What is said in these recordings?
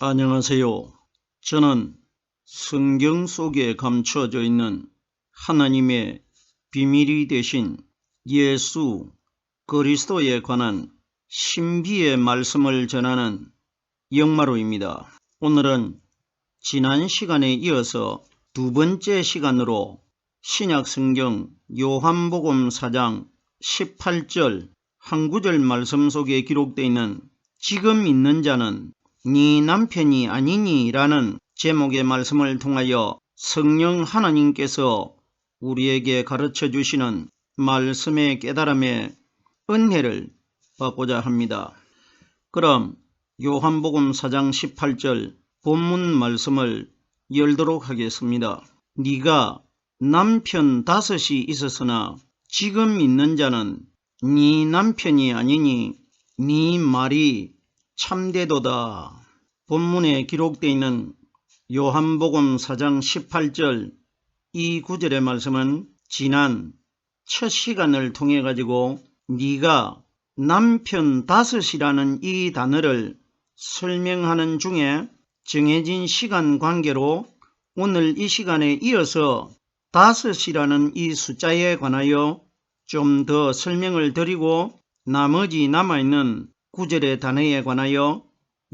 안녕하세요. 저는 성경 속에 감추어져 있는 하나님의 비밀이 되신 예수 그리스도에 관한 신비의 말씀을 전하는 영마로입니다. 오늘은 지난 시간에 이어서 두 번째 시간으로 신약 성경 요한복음 4장 18절 한 구절 말씀 속에 기록되어 있는 지금 있는 자는 네 남편이 아니니 라는 제목의 말씀을 통하여 성령 하나님께서 우리에게 가르쳐 주시는 말씀의 깨달음의 은혜를 받고자 합니다. 그럼 요한복음 4장 18절 본문 말씀을 열도록 하겠습니다. 네가 남편 다섯이 있었으나 지금 있는 자는 네 남편이 아니니 네 말이 참되도다. 본문에 기록되어 있는 요한복음 4장 18절 이 구절의 말씀은 지난 첫 시간을 통해 가지고 네가 남편 다섯이라는 이 단어를 설명하는 중에 정해진 시간 관계로 오늘 이 시간에 이어서 다섯이라는 이 숫자에 관하여 좀 더 설명을 드리고 나머지 남아있는 구절의 단어에 관하여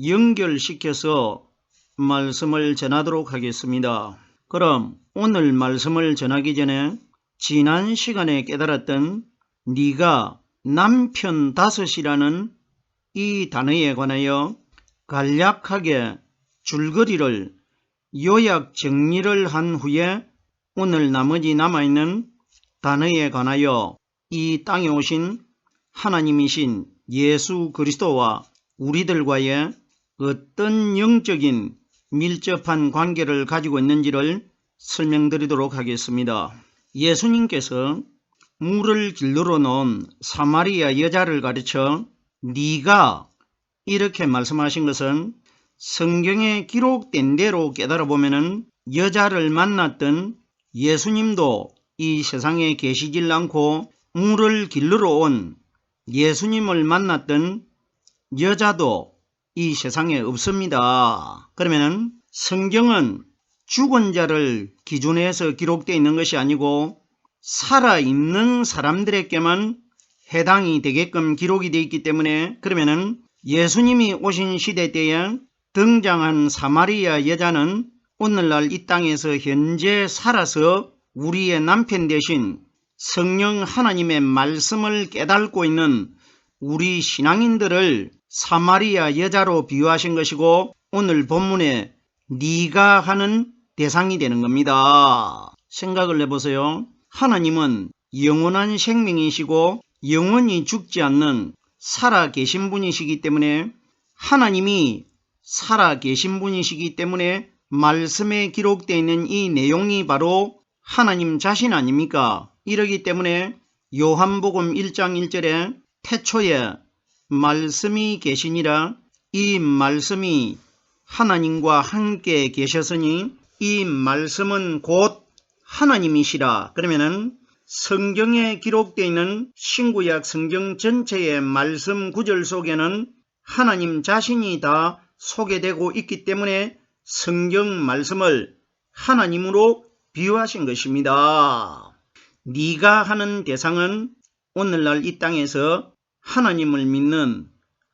연결시켜서 말씀을 전하도록 하겠습니다. 그럼 오늘 말씀을 전하기 전에 지난 시간에 깨달았던 네가 남편 다섯이라는 이 단어에 관하여 간략하게 줄거리를 요약 정리를 한 후에 오늘 나머지 남아있는 단어에 관하여 이 땅에 오신 하나님이신 예수 그리스도와 우리들과의 어떤 영적인 밀접한 관계를 가지고 있는지를 설명드리도록 하겠습니다. 예수님께서 물을 길러러 놓은 사마리아 여자를 가르쳐 네가 이렇게 말씀하신 것은 성경에 기록된 대로 깨달아 보면은 여자를 만났던 예수님도 이 세상에 계시질 않고 물을 길러러 온 예수님을 만났던 여자도 이 세상에 없습니다. 그러면은 성경은 죽은 자를 기준해서 기록되어 있는 것이 아니고 살아있는 사람들에게만 해당이 되게끔 기록이 되어 있기 때문에 그러면은 예수님이 오신 시대 때에 등장한 사마리아 여자는 오늘날 이 땅에서 현재 살아서 우리의 남편 대신 성령 하나님의 말씀을 깨닫고 있는 우리 신앙인들을 사마리아 여자로 비유하신 것이고 오늘 본문에 네가 하는 대상이 되는 겁니다. 생각을 해보세요. 하나님은 영원한 생명이시고 영원히 죽지 않는 살아 계신 분이시기 때문에 하나님이 살아 계신 분이시기 때문에 말씀에 기록되어 있는 이 내용이 바로 하나님 자신 아닙니까? 이러기 때문에 요한복음 1장 1절에 태초에 말씀이 계시니라 이 말씀이 하나님과 함께 계셨으니 이 말씀은 곧 하나님이시라 그러면은 성경에 기록되어 있는 신구약 성경 전체의 말씀 구절 속에는 하나님 자신이 다 소개되고 있기 때문에 성경 말씀을 하나님으로 비유하신 것입니다. 네가 하는 대상은 오늘날 이 땅에서 하나님을 믿는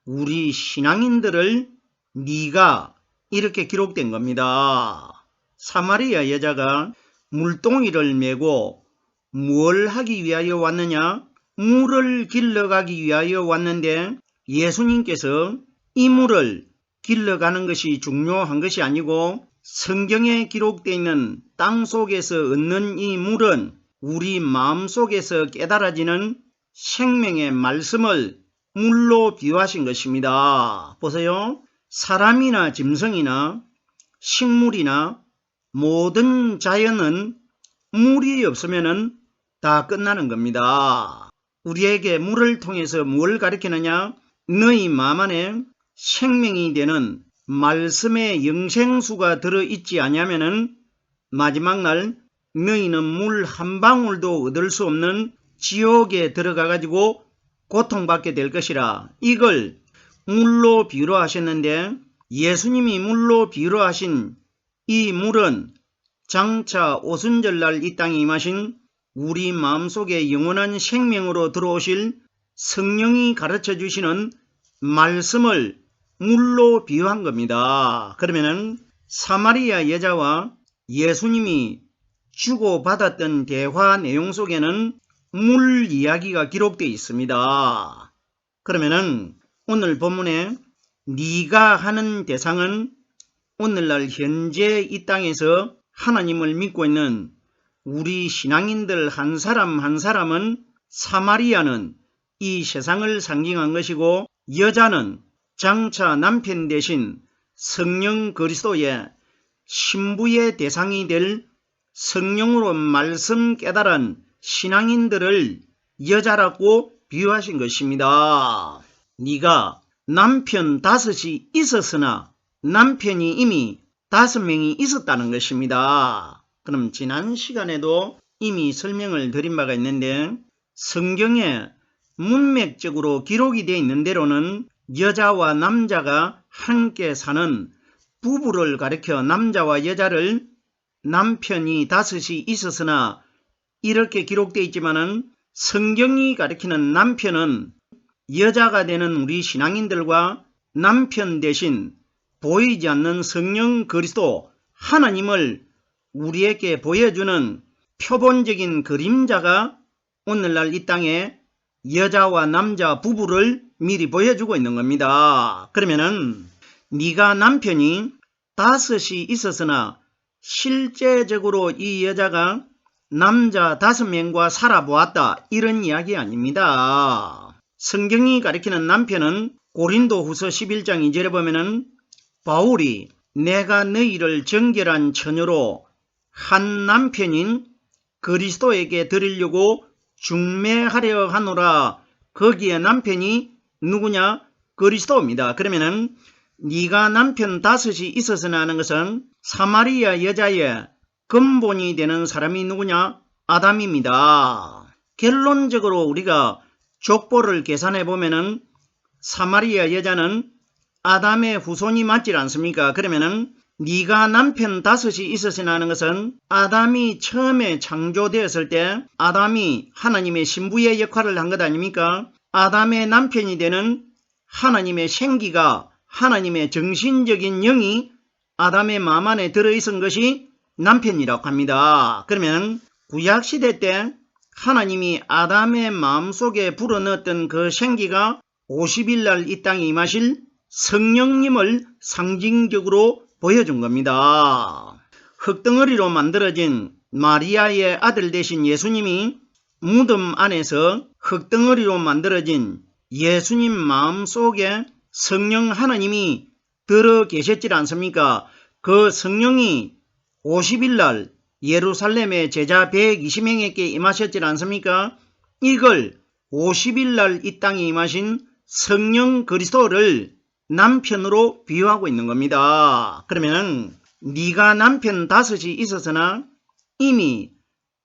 우리 신앙인들을 네가 이렇게 기록된 겁니다. 사마리아 여자가 물동이를 메고 뭘 하기 위하여 왔느냐? 물을 길러가기 위하여 왔는데 예수님께서 이 물을 길러가는 것이 중요한 것이 아니고 성경에 기록되어 있는 땅 속에서 얻는 이 물은 우리 마음속에서 깨달아지는 생명의 말씀을 물로 비유하신 것입니다. 보세요. 사람이나 짐승이나 식물이나 모든 자연은 물이 없으면 다 끝나는 겁니다. 우리에게 물을 통해서 뭘 가리키느냐? 너희 마음 안에 생명이 되는 말씀의 영생수가 들어있지 않냐면은 마지막 날 너희는 물한 방울도 얻을 수 없는 지옥에 들어가 가지고 고통받게 될 것이라 이걸 물로 비유로 하셨는데 예수님이 물로 비유로 하신 이 물은 장차 오순절날 이 땅에 임하신 우리 마음속에 영원한 생명으로 들어오실 성령이 가르쳐 주시는 말씀을 물로 비유한 겁니다. 그러면은 사마리아 여자와 예수님이 주고받았던 대화 내용 속에는 물 이야기가 기록되어 있습니다. 그러면은 오늘 본문에 네가 하는 대상은 오늘날 현재 이 땅에서 하나님을 믿고 있는 우리 신앙인들 한 사람 한 사람은 사마리아는 이 세상을 상징한 것이고 여자는 장차 남편 대신 성령 그리스도의 신부의 대상이 될 성령으로 말씀 깨달은 신앙인들을 여자라고 비유하신 것입니다. 네가 남편 다섯이 있었으나 남편이 이미 다섯 명이 있었다는 것입니다. 그럼 지난 시간에도 이미 설명을 드린 바가 있는데 성경에 문맥적으로 기록이 되어 있는 대로는 여자와 남자가 함께 사는 부부를 가리켜 남자와 여자를 남편이 다섯이 있었으나 이렇게 기록되어 있지만은 성경이 가리키는 남편은 여자가 되는 우리 신앙인들과 남편 대신 보이지 않는 성령 그리스도 하나님을 우리에게 보여주는 표본적인 그림자가 오늘날 이 땅에 여자와 남자 부부를 미리 보여주고 있는 겁니다. 그러면은 네가 남편이 다섯이 있었으나 실제적으로 이 여자가 남자 다섯 명과 살아보았다 이런 이야기 아닙니다. 성경이 가리키는 남편은 고린도 후서 11장 2절에 보면은 바울이 내가 너희를 정결한 처녀로 한 남편인 그리스도에게 드리려고 중매하려 하노라 거기에 남편이 누구냐 그리스도입니다. 그러면은 네가 남편 다섯이 있었으나 하는 것은 사마리아 여자의 근본이 되는 사람이 누구냐 아담입니다. 결론적으로 우리가 족보를 계산해 보면은 사마리아 여자는 아담의 후손이 맞질 않습니까? 그러면은 네가 남편 다섯이 있었으나 하는 것은 아담이 처음에 창조되었을 때 아담이 하나님의 신부의 역할을 한 것 아닙니까? 아담의 남편이 되는 하나님의 생기가 하나님의 정신적인 영이 아담의 마음 안에 들어있은 것이 남편이라고 합니다. 그러면 구약시대 때 하나님이 아담의 마음속에 불어넣었던 그 생기가 50일 날 이 땅에 임하실 성령님을 상징적으로 보여준 겁니다. 흙덩어리로 만들어진 마리아의 아들 대신 예수님이 무덤 안에서 흙덩어리로 만들어진 예수님 마음 속에 성령 하나님이 들어 계셨지 않습니까? 그 성령이 50일 날 예루살렘의 제자 120명에게 임하셨지 않습니까? 이걸 50일 날 이 땅에 임하신 성령 그리스도를 남편으로 비유하고 있는 겁니다. 그러면 네가 남편 다섯이 있었으나 이미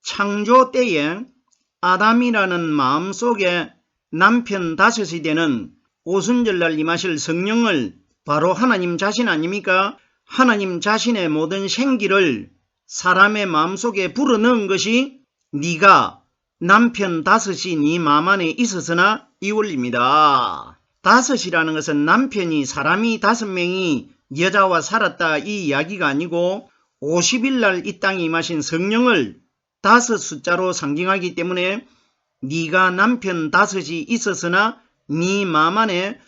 창조 때에 아담이라는 마음속에 남편 다섯이 되는 오순절날 임하실 성령을 바로 하나님 자신 아닙니까? 하나님 자신의 모든 생기를 사람의 마음속에 불어넣은 것이 네가 남편 다섯이 네 마음 안에 있었으나 이 원리입니다. 다섯이라는 것은 남편이 사람이 다섯 명이 여자와 살았다 이 이야기가 아니고 50일 날 이 땅에 임하신 성령을 다섯 숫자로 상징하기 때문에 네가 남편 다섯이 있었으나 네 마음 안에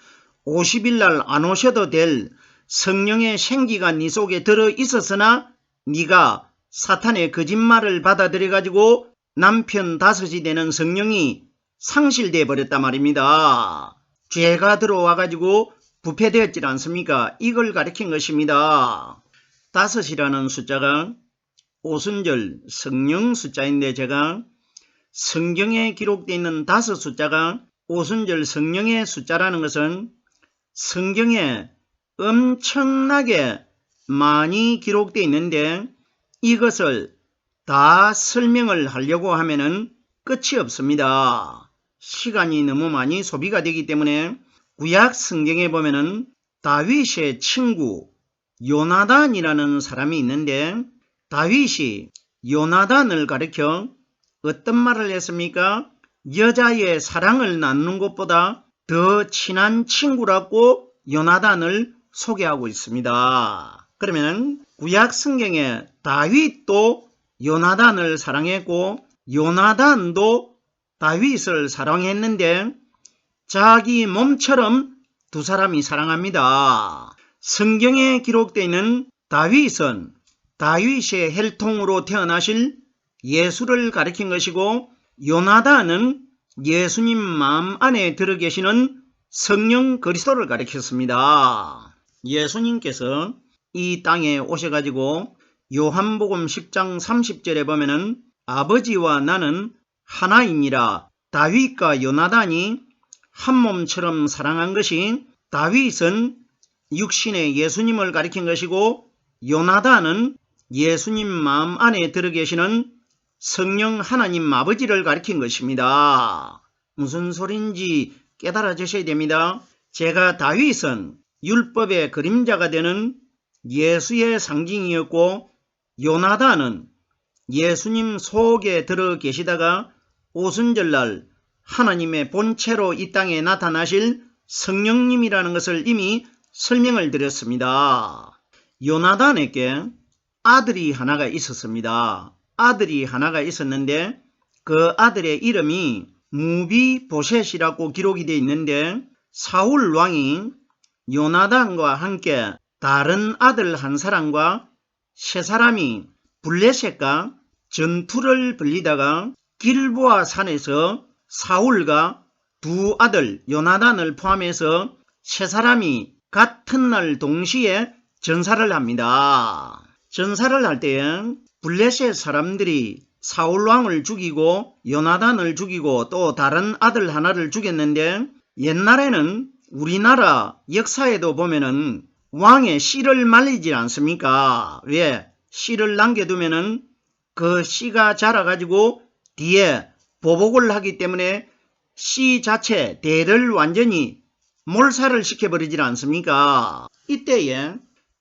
50일 날 안 오셔도 될 성령의 생기가 네 속에 들어 있었으나 네가 사탄의 거짓말을 받아들여 가지고 남편 다섯이 되는 성령이 상실돼 버렸단 말입니다. 죄가 들어와 가지고 부패되었지 않습니까? 이걸 가리킨 것입니다. 다섯이라는 숫자가 오순절 성령 숫자인데 제가 성경에 기록되어 있는 다섯 숫자가 오순절 성령의 숫자라는 것은 성경에 엄청나게 많이 기록되어 있는데 이것을 다 설명을 하려고 하면은 끝이 없습니다. 시간이 너무 많이 소비가 되기 때문에 구약 성경에 보면은 다윗의 친구 요나단이라는 사람이 있는데 다윗이 요나단을 가리켜 어떤 말을 했습니까? 여자의 사랑을 나누는 것보다 더 친한 친구라고 요나단을 소개하고 있습니다. 그러면 구약 성경에 다윗도 요나단을 사랑했고 요나단도 다윗을 사랑했는데 자기 몸처럼 두 사람이 사랑합니다. 성경에 기록되어 있는 다윗은 다윗의 혈통으로 태어나실 예수를 가리킨 것이고 요나단은 예수님 마음 안에 들어 계시는 성령 그리스도를 가리켰습니다. 예수님께서 이 땅에 오셔가지고 요한복음 10장 30절에 보면은 아버지와 나는 하나이니라 다윗과 요나단이 한 몸처럼 사랑한 것이 다윗은 육신의 예수님을 가리킨 것이고 요나단은 예수님 마음 안에 들어 계시는 성령 하나님 아버지를 가리킨 것입니다. 무슨 소린지 깨달아 주셔야 됩니다. 제가 다윗은 율법의 그림자가 되는 예수의 상징이었고 요나단은 예수님 속에 들어 계시다가 오순절날 하나님의 본체로 이 땅에 나타나실 성령님이라는 것을 이미 설명을 드렸습니다. 요나단에게 아들이 하나가 있었습니다. 아들이 하나가 있었는데 그 아들의 이름이 무비보셋이라고 기록이 되어 있는데 사울 왕이 요나단과 함께 다른 아들 한 사람과 세 사람이 블레셋과 전투를 벌리다가 길보아 산에서 사울과 두 아들 요나단을 포함해서 세 사람이 같은 날 동시에 전사를 합니다. 전사를 할 때에 블레셋 사람들이 사울 왕을 죽이고 요나단을 죽이고 또 다른 아들 하나를 죽였는데 옛날에는 우리나라 역사에도 보면은 왕의 씨를 말리지 않습니까? 왜? 씨를 남겨두면은 그 씨가 자라가지고 뒤에 보복을 하기 때문에 씨 자체 대를 완전히 몰살을 시켜버리질 않습니까? 이때에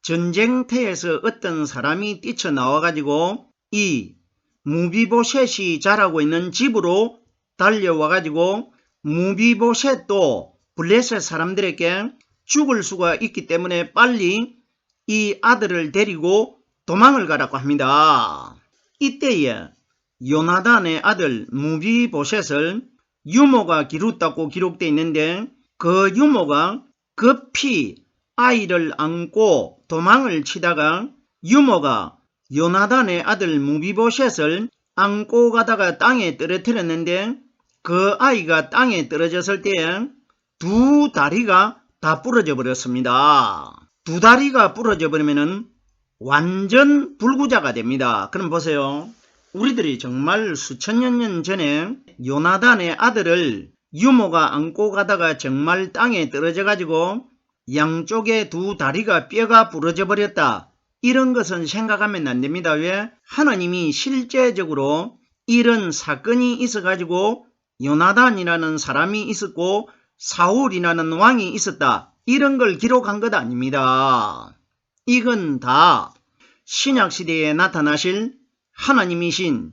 전쟁터에서 어떤 사람이 뛰쳐나와가지고 이 무비보셋이 자라고 있는 집으로 달려와가지고 무비보셋도 블레셋 사람들에게 죽을 수가 있기 때문에 빨리 이 아들을 데리고 도망을 가라고 합니다. 이때에 요나단의 아들 무비보셋을 유모가 기rus다고 기록되어 있는데 그 유모가 급히 아이를 안고 도망을 치다가 유모가 요나단의 아들 무비보셋을 안고 가다가 땅에 떨어뜨렸는데 그 아이가 땅에 떨어졌을 때에 두 다리가 다 부러져 버렸습니다. 두 다리가 부러져 버리면 완전 불구자가 됩니다. 그럼 보세요. 우리들이 정말 수천 년 전에 요나단의 아들을 유모가 안고 가다가 정말 땅에 떨어져 가지고 양쪽에 두 다리가 뼈가 부러져 버렸다. 이런 것은 생각하면 안 됩니다. 왜? 하나님이 실제적으로 이런 사건이 있어 가지고 요나단이라는 사람이 있었고 사울이라는 왕이 있었다. 이런 걸 기록한 것 아닙니다. 이건 다 신약시대에 나타나실 하나님이신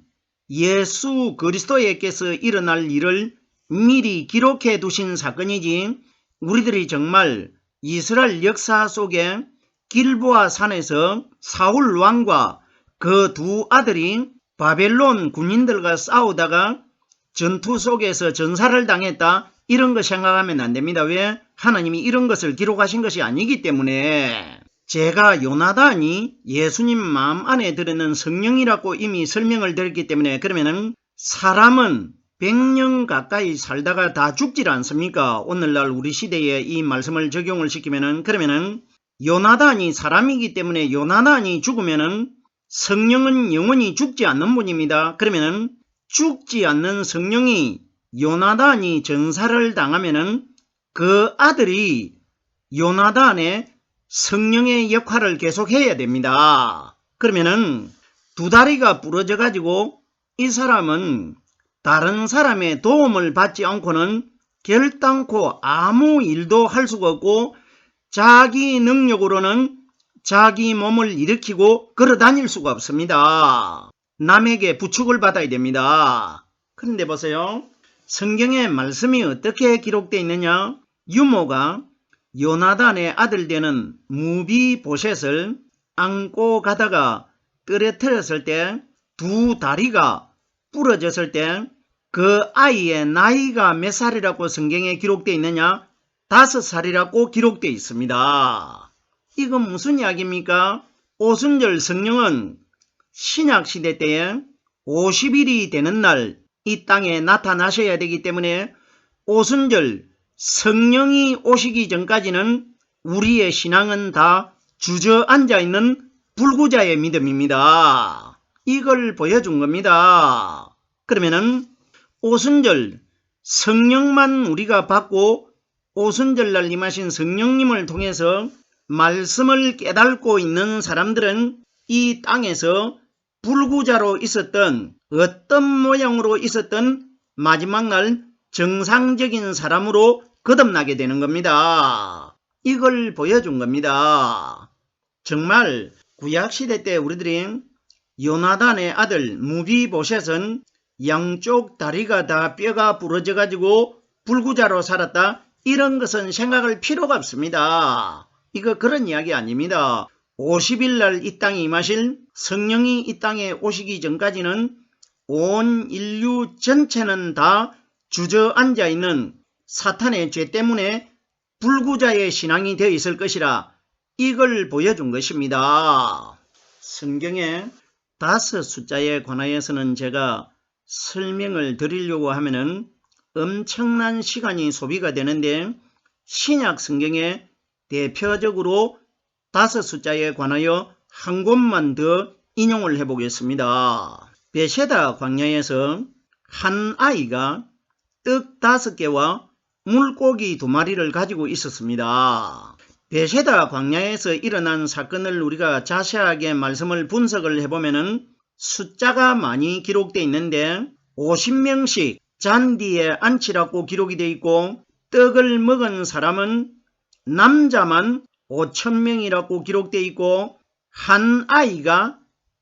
예수 그리스도에게서 일어날 일을 미리 기록해 두신 사건이지 우리들이 정말 이스라엘 역사 속에 길보아 산에서 사울 왕과 그 두 아들이 바벨론 군인들과 싸우다가 전투 속에서 전사를 당했다 이런 거 생각하면 안 됩니다. 왜? 하나님이 이런 것을 기록하신 것이 아니기 때문에 제가 요나단이 예수님 마음 안에 들어있는 성령이라고 이미 설명을 드렸기 때문에 그러면은 사람은 100년 가까이 살다가 다 죽질 않습니까? 오늘날 우리 시대에 이 말씀을 적용을 시키면은 그러면은 요나단이 사람이기 때문에 요나단이 죽으면은 성령은 영원히 죽지 않는 분입니다. 그러면은 죽지 않는 성령이 요나단이 전사를 당하면은 그 아들이 요나단의 성령의 역할을 계속해야 됩니다. 그러면은 두 다리가 부러져 가지고 이 사람은 다른 사람의 도움을 받지 않고는 결단코 아무 일도 할 수가 없고 자기 능력으로는 자기 몸을 일으키고 걸어 다닐 수가 없습니다. 남에게 부축을 받아야 됩니다. 그런데 보세요. 성경의 말씀이 어떻게 기록되어 있느냐? 유모가 요나단의 아들 되는 무비보셋을 안고 가다가 떨어뜨렸을 때 두 다리가 부러졌을 때 그 아이의 나이가 몇 살이라고 성경에 기록되어 있느냐? 다섯 살이라고 기록되어 있습니다. 이건 무슨 이야기입니까? 오순절 성령은 신약 시대 때에 50일이 되는 날 이 땅에 나타나셔야 되기 때문에 오순절 성령이 오시기 전까지는 우리의 신앙은 다 주저앉아 있는 불구자의 믿음입니다. 이걸 보여준 겁니다. 그러면은 오순절 성령만 우리가 받고 오순절날 임하신 성령님을 통해서 말씀을 깨닫고 있는 사람들은 이 땅에서 불구자로 있었던 어떤 모양으로 있었던 마지막 날 정상적인 사람으로 거듭나게 되는 겁니다. 이걸 보여준 겁니다. 정말 구약시대 때 우리들이 요나단의 아들 무비보셋은 양쪽 다리가 다 뼈가 부러져 가지고 불구자로 살았다. 이런 것은 생각할 필요가 없습니다. 이거 그런 이야기 아닙니다. 50일 날 이 땅에 임하실 성령이 이 땅에 오시기 전까지는 온 인류 전체는 다 주저앉아 있는 사탄의 죄 때문에 불구자의 신앙이 되어 있을 것이라 이걸 보여준 것입니다. 성경의 다섯 숫자에 관하여서는 제가 설명을 드리려고 하면은 엄청난 시간이 소비가 되는데 신약 성경에 대표적으로 다섯 숫자에 관하여 한 곳만 더 인용을 해보겠습니다. 베세다 광야에서 한 아이가 떡 다섯 개와 물고기 두 마리를 가지고 있었습니다. 베세다 광야에서 일어난 사건을 우리가 자세하게 말씀을 분석을 해보면은 숫자가 많이 기록되어 있는데 50명씩 잔디에 앉히라고 기록이 되어 있고 떡을 먹은 사람은 남자만 5천명이라고 기록되어 있고 한 아이가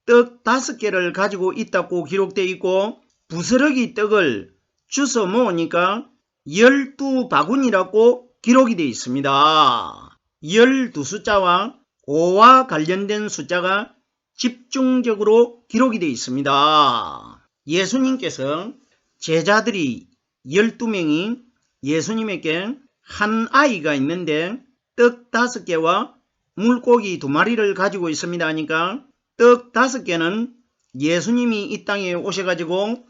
떡 다섯 개를 가지고 있다고 기록되어 있고 부스러기 떡을 주워 모으니까 열두 바구니라고 기록이 되어 있습니다. 열두 숫자와 5와 관련된 숫자가 집중적으로 기록이 되어 있습니다. 예수님께서 제자들이 12명이 예수님에게 한 아이가 있는데 떡 다섯 개와 물고기 두 마리를 가지고 있습니다 하니까 떡 다섯 개는 예수님이 이 땅에 오셔가지고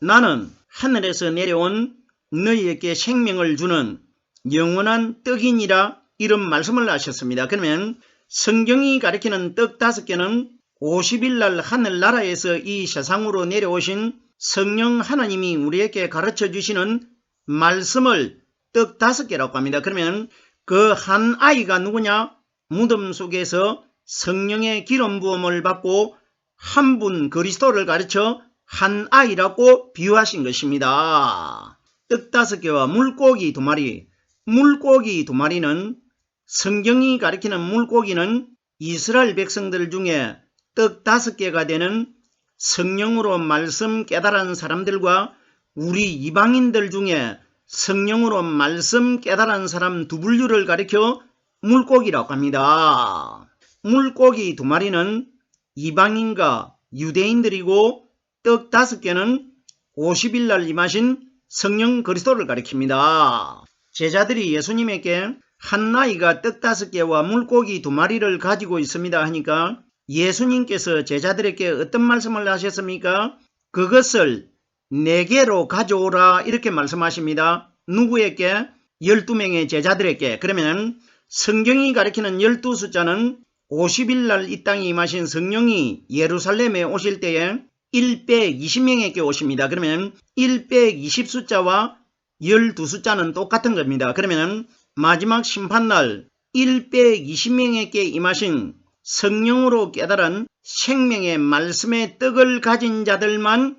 나는 하늘에서 내려온 너희에게 생명을 주는 영원한 떡이니라 이런 말씀을 하셨습니다. 그러면 성경이 가리키는 떡 다섯 개는 50일 날 하늘나라에서 이 세상으로 내려오신 성령 하나님이 우리에게 가르쳐 주시는 말씀을 떡 다섯 개라고 합니다. 그러면 그 한 아이가 누구냐? 무덤 속에서 성령의 기름 부음을 받고 한 분 그리스도를 가르쳐 한 아이라고 비유하신 것입니다. 떡 다섯 개와 물고기 두 마리. 물고기 두 마리는 성경이 가리키는 물고기는 이스라엘 백성들 중에 떡 다섯 개가 되는 성령으로 말씀 깨달은 사람들과 우리 이방인들 중에 성령으로 말씀 깨달은 사람 두 분류를 가리켜 물고기라고 합니다. 물고기 두 마리는 이방인과 유대인들이고 떡 다섯 개는 50일 날 임하신 성령 그리스도를 가리킵니다. 제자들이 예수님에게 한 나이가 떡 다섯 개와 물고기 두 마리를 가지고 있습니다 하니까 예수님께서 제자들에게 어떤 말씀을 하셨습니까? 그것을 네 개로 가져오라 이렇게 말씀하십니다. 누구에게? 12명의 제자들에게. 그러면 성경이 가리키는 12 숫자는 50일 날 이 땅에 임하신 성령이 예루살렘에 오실 때에 120명에게 오십니다. 그러면 120 숫자와 12 숫자는 똑같은 겁니다. 그러면 마지막 심판날 120명에게 임하신 성령으로 깨달은 생명의 말씀의 떡을 가진 자들만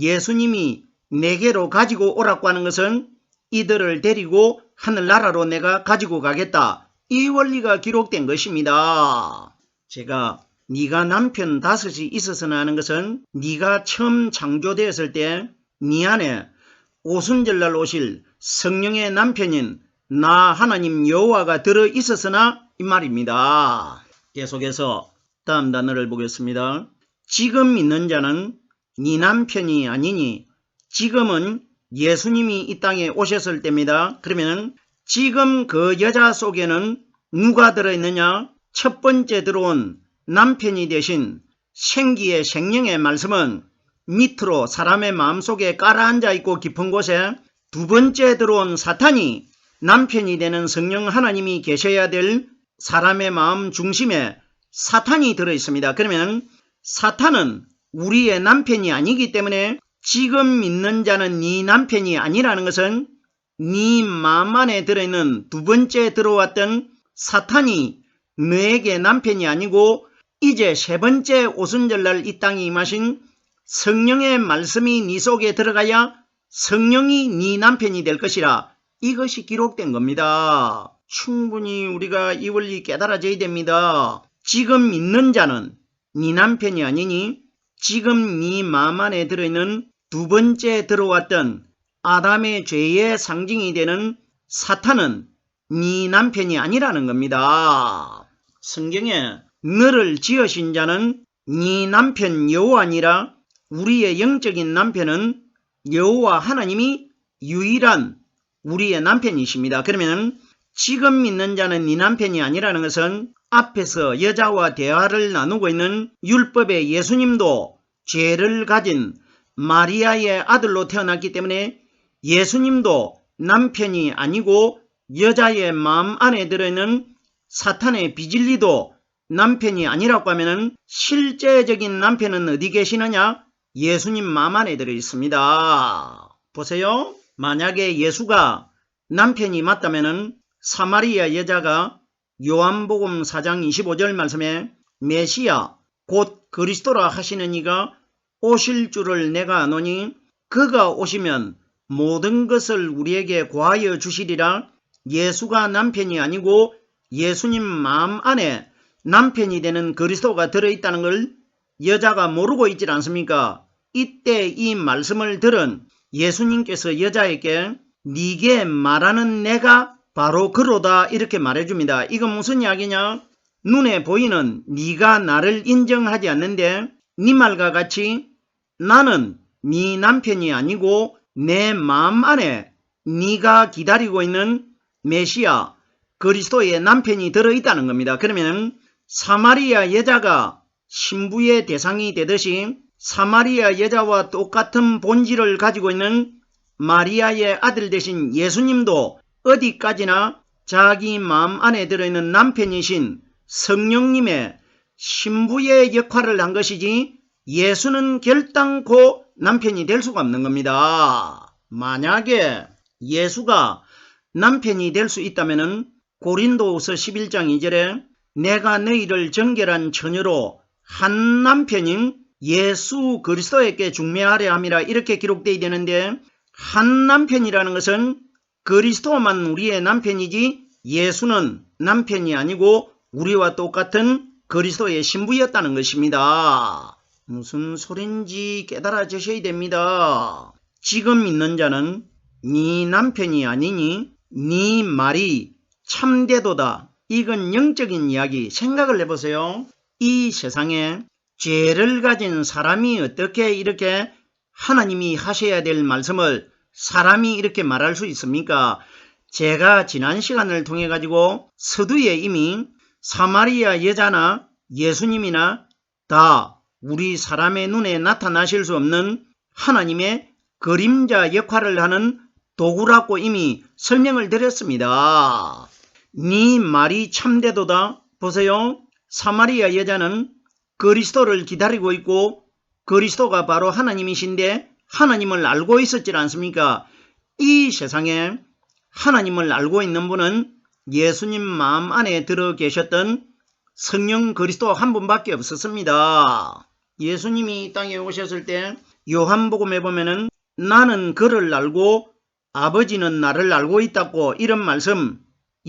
예수님이 내게로 가지고 오라고 하는 것은 이들을 데리고 하늘나라로 내가 가지고 가겠다. 이 원리가 기록된 것입니다. 제가 네가 남편 다섯이 있어서나 하는 것은 네가 처음 창조되었을 때 네 안에 오순절날 오실 성령의 남편인 나 하나님 여호와가 들어 있었으나 이 말입니다. 계속해서 다음 단어를 보겠습니다. 지금 있는 자는 네 남편이 아니니 지금은 예수님이 이 땅에 오셨을 때입니다. 그러면 지금 그 여자 속에는 누가 들어있느냐? 첫 번째 들어온 남편이 되신 생기의 생명의 말씀은 밑으로 사람의 마음속에 깔아앉아 있고 깊은 곳에 두 번째 들어온 사탄이 남편이 되는 성령 하나님이 계셔야 될 사람의 마음 중심에 사탄이 들어 있습니다. 그러면 사탄은 우리의 남편이 아니기 때문에 지금 믿는 자는 네 남편이 아니라는 것은 네 마음 안에 들어있는 두 번째 들어왔던 사탄이 너에게 남편이 아니고 이제 세 번째 오순절날 이 땅에 임하신 성령의 말씀이 네 속에 들어가야 성령이 네 남편이 될 것이라 이것이 기록된 겁니다. 충분히 우리가 이 원리 깨달아져야 됩니다. 지금 믿는 자는 네 남편이 아니니 지금 네 마음 안에 들어있는 두 번째 들어왔던 아담의 죄의 상징이 되는 사탄은 네 남편이 아니라는 겁니다. 성경에 너를 지으신 자는 네 남편 여호와니라 우리의 영적인 남편은 여호와 하나님이 유일한 우리의 남편이십니다. 그러면 지금 믿는 자는 네 남편이 아니라는 것은 앞에서 여자와 대화를 나누고 있는 율법의 예수님도 죄를 가진 마리아의 아들로 태어났기 때문에 예수님도 남편이 아니고 여자의 마음 안에 들어있는 사탄의 비질리도 남편이 아니라고 하면 실제적인 남편은 어디 계시느냐? 예수님 마음 안에 들어 있습니다. 보세요. 만약에 예수가 남편이 맞다면 사마리아 여자가 요한복음 4장 25절 말씀에 메시아 곧 그리스도라 하시는 이가 오실 줄을 내가 아노니 그가 오시면 모든 것을 우리에게 구하여 주시리라 예수가 남편이 아니고 예수님 마음 안에 남편이 되는 그리스도가 들어있다는 걸 여자가 모르고 있질 않습니까? 이때 이 말씀을 들은 예수님께서 여자에게 네게 말하는 내가 바로 그로다 이렇게 말해줍니다. 이건 무슨 이야기냐? 눈에 보이는 네가 나를 인정하지 않는데 네 말과 같이 나는 네 남편이 아니고 내 마음 안에 네가 기다리고 있는 메시아 그리스도의 남편이 들어있다는 겁니다. 그러면 사마리아 여자가 신부의 대상이 되듯이 사마리아 여자와 똑같은 본질을 가지고 있는 마리아의 아들 대신 예수님도 어디까지나 자기 마음 안에 들어있는 남편이신 성령님의 신부의 역할을 한 것이지 예수는 결단코 남편이 될 수가 없는 겁니다. 만약에 예수가 남편이 될 수 있다면 고린도후서 11장 2절에 내가 너희를 정결한 처녀로 한 남편인 예수 그리스도에게 중매하려 함이라 이렇게 기록되어야 되는데 한 남편이라는 것은 그리스도만 우리의 남편이지 예수는 남편이 아니고 우리와 똑같은 그리스도의 신부였다는 것입니다. 무슨 소린지 깨달아주셔야 됩니다. 지금 믿는 자는 네 남편이 아니니 네 말이 참되도다. 이건 영적인 이야기 생각을 해보세요. 이 세상에 죄를 가진 사람이 어떻게 이렇게 하나님이 하셔야 될 말씀을 사람이 이렇게 말할 수 있습니까? 제가 지난 시간을 통해 가지고 서두에 이미 사마리아 여자나 예수님이나 다 우리 사람의 눈에 나타나실 수 없는 하나님의 그림자 역할을 하는 도구라고 이미 설명을 드렸습니다. 네 말이 참되도다. 보세요. 사마리아 여자는 그리스도를 기다리고 있고 그리스도가 바로 하나님이신데 하나님을 알고 있었지 않습니까? 이 세상에 하나님을 알고 있는 분은 예수님 마음 안에 들어 계셨던 성령 그리스도 한 분밖에 없었습니다. 예수님이 이 땅에 오셨을 때 요한복음에 보면은 나는 그를 알고 아버지는 나를 알고 있다고 이런 말씀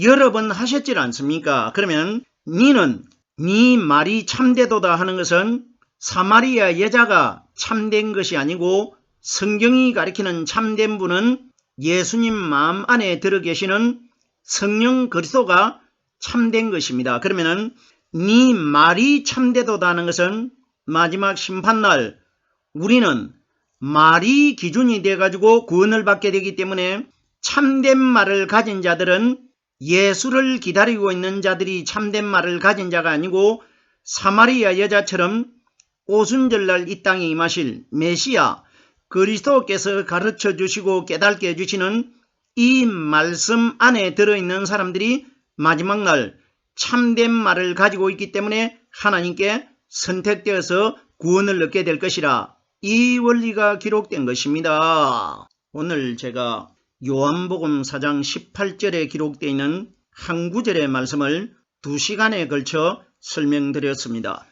여러 번 하셨질 않습니까? 그러면 니는 네 말이 참되도다 하는 것은 사마리아 여자가 참된 것이 아니고 성경이 가리키는 참된 분은 예수님 마음 안에 들어 계시는 성령 그리스도가 참된 것입니다. 그러면은 네 말이 참되도다 하는 것은 마지막 심판날 우리는 말이 기준이 돼 가지고 구원을 받게 되기 때문에 참된 말을 가진 자들은 예수를 기다리고 있는 자들이 참된 말을 가진 자가 아니고 사마리아 여자처럼 오순절날 이 땅에 임하실 메시아 그리스도께서 가르쳐 주시고 깨닫게 해주시는 이 말씀 안에 들어있는 사람들이 마지막 날 참된 말을 가지고 있기 때문에 하나님께 선택되어서 구원을 얻게 될 것이라 이 원리가 기록된 것입니다. 오늘 제가 요한복음 4장 18절에 기록되어 있는 한 구절의 말씀을 두 시간에 걸쳐 설명드렸습니다.